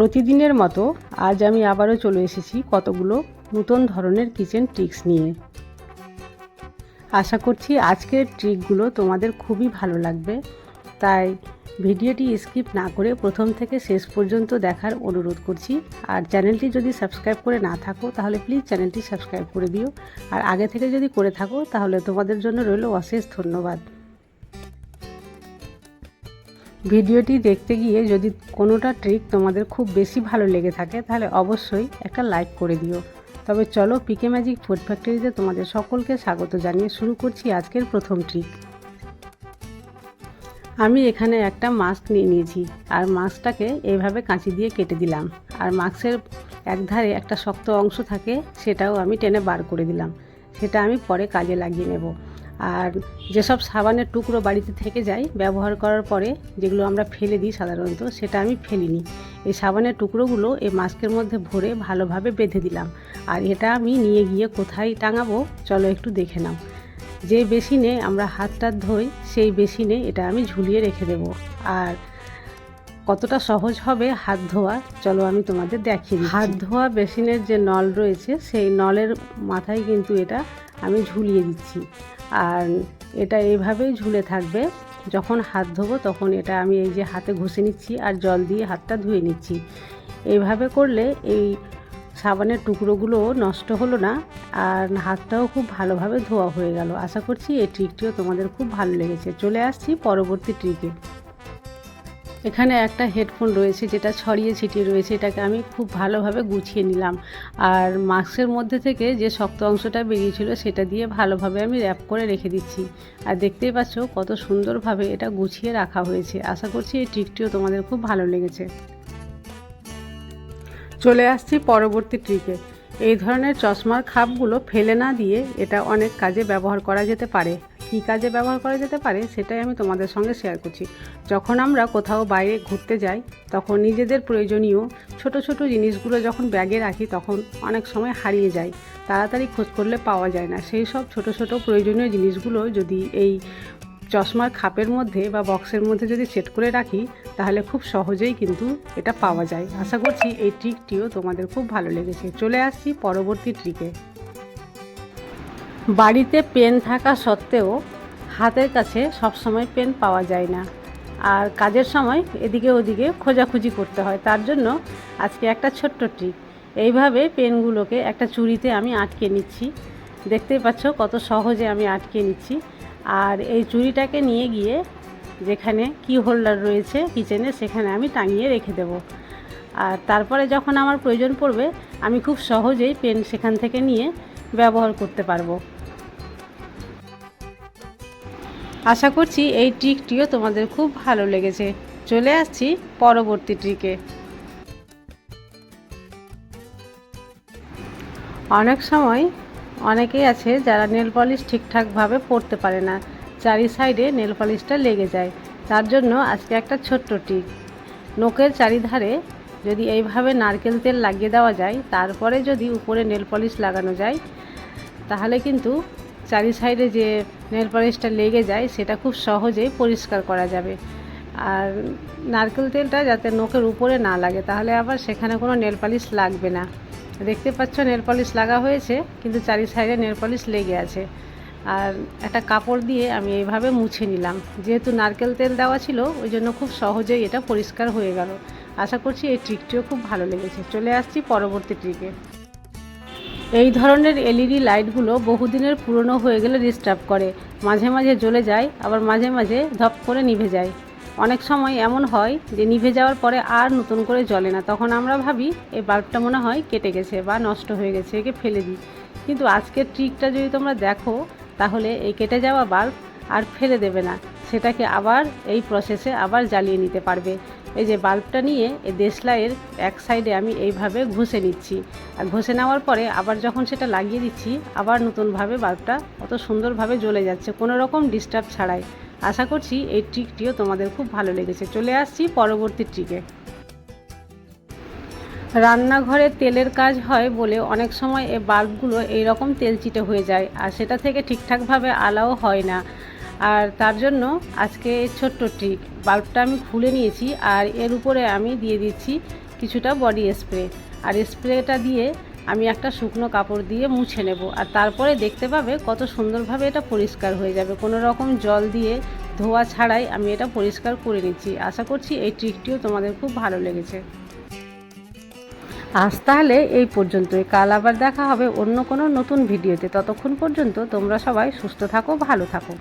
প্রতিদিনের মতো আজ আমি আবারও চলে এসেছি কতগুলো নতুন ধরনের কিচেন ট্রিক্স নিয়ে। আশা করছি আজকের ট্রিকগুলো তোমাদের খুবই ভালো লাগবে। তাই ভিডিওটি স্কিপ না করে প্রথম থেকে শেষ পর্যন্ত দেখার অনুরোধ করছি। আর চ্যানেলটি যদি সাবস্ক্রাইব করে না থাকো, তাহলে প্লিজ চ্যানেলটি সাবস্ক্রাইব করে দিও। আর আগে থেকে যদি করে থাকো, তাহলে তোমাদের জন্য রইল অশেষ ধন্যবাদ। ভিডিওটি দেখতে গিয়ে যদি কোনোটা ট্রিক তোমাদের খুব বেশি ভালো লেগে থাকে, তাহলে অবশ্যই একটা লাইক করে দিও। তবে চলো পিকে ম্যাজিক ফুড ফ্যাক্টরিতে তোমাদের সকলকে স্বাগত জানিয়ে শুরু করছি আজকের প্রথম ট্রিক আমি এখানে একটা মাস্ক নিয়ে নিয়েছি, আর মাস্কটাকে এইভাবে কাঁচি দিয়ে কেটে দিলাম। আর মাস্কের একধারে একটা শক্ত অংশ থাকে, সেটাও আমি টেনে বার করে দিলাম। সেটা আমি পরে কাজে লাগিয়ে নেব। আর যেসব সাবানের টুকরো বাড়িতে থেকে যায়, ব্যবহার করার পরে যেগুলো আমরা ফেলে দিই সাধারণত, সেটা আমি ফেলিনি। এই সাবানের টুকরোগুলো এই মাস্কের মধ্যে ভরে ভালোভাবে বেঁধে দিলাম। আর এটা আমি নিয়ে গিয়ে কোথায় টাঙাবো, চলো একটু দেখে নাও। যে বেসিনে আমরা হাত টাত ধই, সেই বেসিনে এটা আমি ঝুলিয়ে রেখে দেব। আর কতটা সহজ হবে হাত ধোয়া, চলো আমি তোমাদের দেখিয়ে হাত ধোয়া বেসিনের যে নল রয়েছে, সেই নলের মাথায় কিন্তু এটা আমি ঝুলিয়ে দিচ্ছি। আর এটা এইভাবেই ঝুলে থাকবে। যখন হাত ধোবো তখন এটা আমি এই যে হাতে ঘষে নিচ্ছি আর জল দিয়ে হাতটা ধুয়ে নিচ্ছি। এইভাবে করলে এই সাবানের টুকরোগুলো নষ্ট হলো না আর হাতটাও খুব ভালোভাবে ধোয়া হয়ে গেল। আশা করছি এই ট্রিকটিও তোমাদের খুব ভালো লেগেছে। চলে আসছি পরবর্তী ট্রিকে এখানে একটা হেডফোন রয়েছে যেটা ছড়িয়ে ছিটিয়ে রয়েছে, এটাকে আমি খুব ভালোভাবে গুছিয়ে নিলাম। আর মাস্কের মধ্যে থেকে যে শক্ত অংশটা বেরিয়েছিল সেটা দিয়ে ভালোভাবে আমি র্যাপ করে রেখে দিচ্ছি। আর দেখতেই পাচ্ছ কত সুন্দরভাবে এটা গুছিয়ে রাখা হয়েছে। আশা করছি এই ট্রিকটিও তোমাদের খুব ভালো লেগেছে। চলে আসছি পরবর্তী ট্রিকে এই ধরনের চশমার খাপগুলো ফেলে না দিয়ে এটা অনেক কাজে ব্যবহার করা যেতে পারে। কী কাজে ব্যবহার করা যেতে পারে সেটাই আমি তোমাদের সঙ্গে শেয়ার করছি। যখন আমরা কোথাও বাইরে ঘুরতে যাই, তখন নিজেদের প্রয়োজনীয় ছোট ছোট জিনিসগুলো যখন ব্যাগে রাখি, তখন অনেক সময় হারিয়ে যায়। তাড়াতাড়ি খোঁজ করলে পাওয়া যায় না। সেই সব ছোট ছোট প্রয়োজনীয় জিনিসগুলো যদি এই চশমার খাপের মধ্যে বা বক্সের মধ্যে যদি সেট করে রাখি, তাহলে খুব সহজেই কিন্তু এটা পাওয়া যায়। আশা করছি এই ট্রিকটিও তোমাদের খুব ভালো লেগেছে। চলে আসছি পরবর্তী ট্রিকে বাড়িতে পেন থাকা সত্ত্বেও হাতের কাছে সবসময় পেন পাওয়া যায় না। আর কাজের সময় এদিকে ওদিকে খোঁজাখুঁজি করতে হয়। তার জন্য আজকে একটা ছোট্ট ট্রিক এইভাবে পেনগুলোকে একটা চুড়িতে আমি আটকে নিচ্ছি। দেখতেই পাচ্ছ কত সহজে আমি আটকে নিচ্ছি। আর এই চুড়িটাকে নিয়ে গিয়ে যেখানে কি হোল্ডার রয়েছে কিচেনে সেখানে আমি টাঙিয়ে রেখে দেব। আর তারপরে যখন আমার প্রয়োজন পড়বে, আমি খুব সহজেই পেন সেখান থেকে নিয়ে ব্যবহার করতে পারব। আশা করছি এই ট্রিকটিও তোমাদের খুব ভালো লেগেছে। চলে আসছি পরবর্তী ট্রিকে অনেক সময় অনেকেই আছে যারা নেল পলিশ ঠিকঠাকভাবে পরতে পারে না। চারি সাইডে নেল পলিশটা লেগে যায়। তার জন্য আজকে একটা ছোট্ট টিক নোকের চারিধারে যদি এইভাবে নারকেল তেল লাগিয়ে দেওয়া যায়, তারপরে যদি উপরে নেল পলিশ লাগানো যায়, তাহলে কিন্তু চারি সাইডে যে নেল পলিশটা লেগে যায়, সেটা খুব সহজেই পরিষ্কার করা যাবে। আর নারকেল তেলটা যাতে নোকের উপরে না লাগে, তাহলে আবার সেখানে কোনো নেল পলিশ লাগবে না। দেখতে পাচ্ছ নেল পলিশ লাগা হয়েছে, কিন্তু চারি সাইডে নেল পলিশ লেগে আছে। আর একটা কাপড় দিয়ে আমি এইভাবে মুছে নিলাম। যেহেতু নারকেল তেল দেওয়া ছিল, ওই জন্য খুব সহজেই এটা পরিষ্কার হয়ে গেল। আশা করছি এই ট্রিকটিও খুব ভালো লেগেছে। চলে আসছি পরবর্তী ট্রিকে এই ধরনের এলইডি লাইটগুলো বহুদিনের পুরনো হয়ে গেলে ডিস্টার্ব করে। মাঝে মাঝে জ্বলে যায়, আবার মাঝে মাঝে ধপ করে নিভে যায়। অনেক সময় এমন হয় যে নিভে যাওয়ার পরে আর নতুন করে জ্বলে না। তখন আমরা ভাবি, এই বাল্বটা মনে হয় কেটে গেছে বা নষ্ট হয়ে গেছে, একে ফেলে দিই। কিন্তু আজকের ট্রিকটা যদি তোমরা দেখো, তাহলে এই কেটে যাওয়া বাল্ব আর ফেলে দেবে না। সেটাকে আবার এই প্রসেসে আবার জ্বালিয়ে নিতে পারবে। এই যে বাল্বটা নিয়ে এই দেশলাইয়ের এক সাইডে আমি এইভাবে ঘষে নিচ্ছি। আর ঘষে নেওয়ার পরে আবার যখন সেটা লাগিয়ে দিচ্ছি, আবার নতুনভাবে বাল্বটা অত সুন্দরভাবে জ্বলে যাচ্ছে, কোনো রকম ডিস্টার্ব ছাড়াই। আশা করছি এই ট্রিকটিও তোমাদের খুব ভালো লেগেছে। চলে আসছি পরবর্তী ট্রিকে রান্নাঘরে তেলের কাজ হয় বলে অনেক সময় এই বাল্বগুলো এইরকম তেলচিটে হয়ে যায়, আর সেটা থেকে ঠিকঠাকভাবে আলাও হয় না। আর তার জন্য আজকে ছোট্ট ট্রিক বাল্বটা আমি খুলে নিয়েছি আর এর উপরে আমি দিয়ে দিচ্ছি কিছুটা বডি স্প্রে আর স্প্রেটা দিয়ে আমি একটা শুকনো কাপড় দিয়ে মুছে নেব। আর তারপরে দেখতে পাবে কত সুন্দরভাবে এটা পরিষ্কার হয়ে যাবে। কোনো রকম জল দিয়ে ধোয়া ছাড়াই আমি এটা পরিষ্কার করে নিচ্ছি। আশা করছি এই ট্রিকটিও তোমাদের খুব ভালো লেগেছে। আজ তাহলে এই পর্যন্তই। কাল আবার দেখা হবে অন্য কোনো নতুন ভিডিওতে ততক্ষণ পর্যন্ত তোমরা সবাই সুস্থ থাকো, ভালো থাকো।